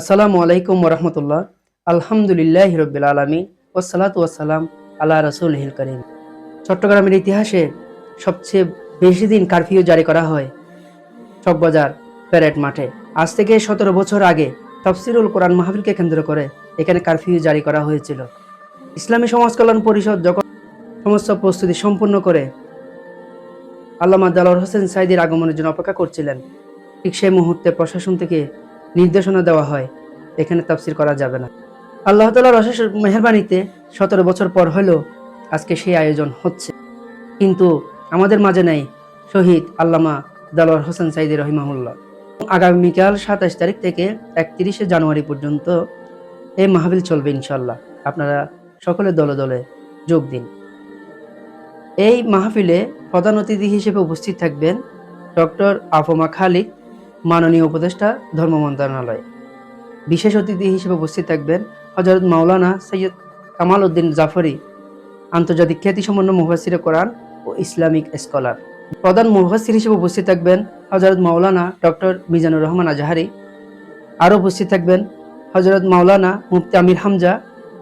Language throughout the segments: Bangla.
আসসালামু আলাইকুম রহমতুল্লাহ। আলহামদুলিল্লাহ রবিল আলমী ওসালাত ওয়াসালাম আল্লাহ রসুল হিল করিম। চট্টগ্রামের ইতিহাসে সবচেয়ে বেশি দিন কারফিউ জারি করা হয় চকবাজার প্যারেড মাঠে। আজ থেকে সতেরো বছর আগে তফসিরুল কোরআন মাহফিলকে কেন্দ্র করে এখানে কারফিউ জারি করা হয়েছিল। ইসলামী সমাজ কল্যাণ পরিষদ যখন সমস্ত প্রস্তুতি সম্পূর্ণ করে আল্লামা দালার হোসেন সাইদির আগমনের জন্য অপেক্ষা করছিলেন, ঠিক সেই মুহূর্তে প্রশাসন থেকে নির্দেশনা দেওয়া হয়। এখানে তাফসির করা যাবে না। আল্লাহ তালার অশেষ মেহরবানিতে সতেরো বছর পর হলেও আজকে সেই আয়োজন হচ্ছে। কিন্তু আমাদের মাঝে নাই শহীদ আল্লামা দালোয়ার হোসেন সাইদি রহিমাহুল্লাহ। আগামীকাল সাতাশ তারিখ থেকে একত্রিশে জানুয়ারি পর্যন্ত এই মাহফিল চলবে ইনশাল্লাহ আপনারা সকলে দলে দলে যোগ দিন। এই মাহফিলে প্রধান অতিথি হিসেবে উপস্থিত থাকবেন ডক্টর আফমা খালিদ মাননীয় উপদেষ্টা, ধর্ম মন্ত্রণালয়। বিশেষ অতিথি হিসেবে উপস্থিত থাকবেন হজরত মাওলানা সৈয়দ কামাল উদ্দিন জাফরি, আন্তর্জাতিক খ্যাতিসম্পন্ন মুফাসির কোরআন ও ইসলামিক স্কলার। প্রধান মুফাসির হিসেবে উপস্থিত থাকবেন হজরত মাওলানা ডক্টর মিজানুর রহমান আজাহারি। আরও উপস্থিত থাকবেন হজরত মাওলানা মুফতি আমির হামজা,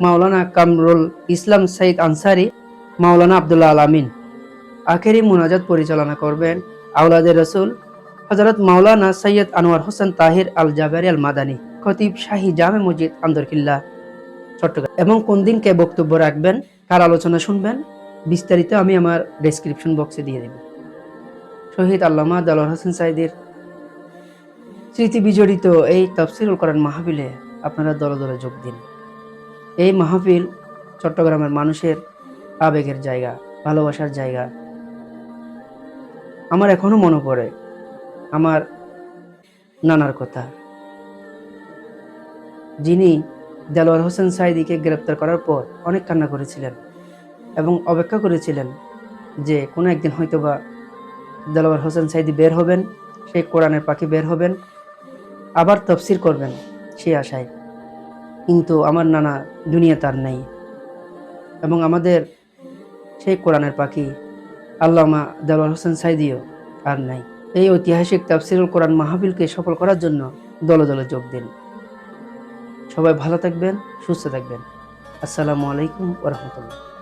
মাওলানা কামরুল ইসলাম সাইদ আনসারি, মাওলানা আবদুল্লাহ আলামিন আখেরি মোনাজাত পরিচালনা করবেন আউলাদের রসুল হজরত মাওলানা সৈয়দ আনোয়ার হোসেন তাহির আল জাবারি আল মাদানী খতিব শাহী জামে মসজিদ আন্দরকিল্লা, চট্টগ্রাম। এবং কোন দিন কে বক্তব্য রাখবেন, কার আলোচনা শুনবেন, বিস্তারিত আমি আমার ডেসক্রিপশন বক্সে দিয়ে দেব। শহীদ আল্লামা দালার হোসেন সাইদের স্মৃতি বিজড়িত এই তফসিরুল করেন মাহফিলে আপনারা দলে দলে যোগ দিন। এই মাহফিল চট্টগ্রামের মানুষের আবেগের জায়গা, ভালোবাসার জায়গা। আমার এখনও মনে পড়ে আমার নানার কথা। যিনি দেলোয়ার হোসেন সাইদিকে গ্রেপ্তার করার পর অনেক কান্না করেছিলেন এবং অপেক্ষা করেছিলেন যে কোনো একদিন হয়তোবা দেলোয়ার হোসেন সাইদি বের হবেন, সেই কোরআনের পাখি বের হবেন, আবার তফসির করবেন সেই আশায়। কিন্তু আমার নানা দুনিয়া তার নেই এবং আমাদের সেই কোরআনের পাখি আল্লামা দেলোয়ার হোসেন সাইদিও আর নাই। এই ঐতিহাসিক তাফসিরুল কোরআন মাহফিলকে সফল করার জন্য দলে দলে যোগ দিন। সবাই ভালো থাকবেন, সুস্থ থাকবেন। আসসালামু আলাইকুম ওরহমতুল্লাহ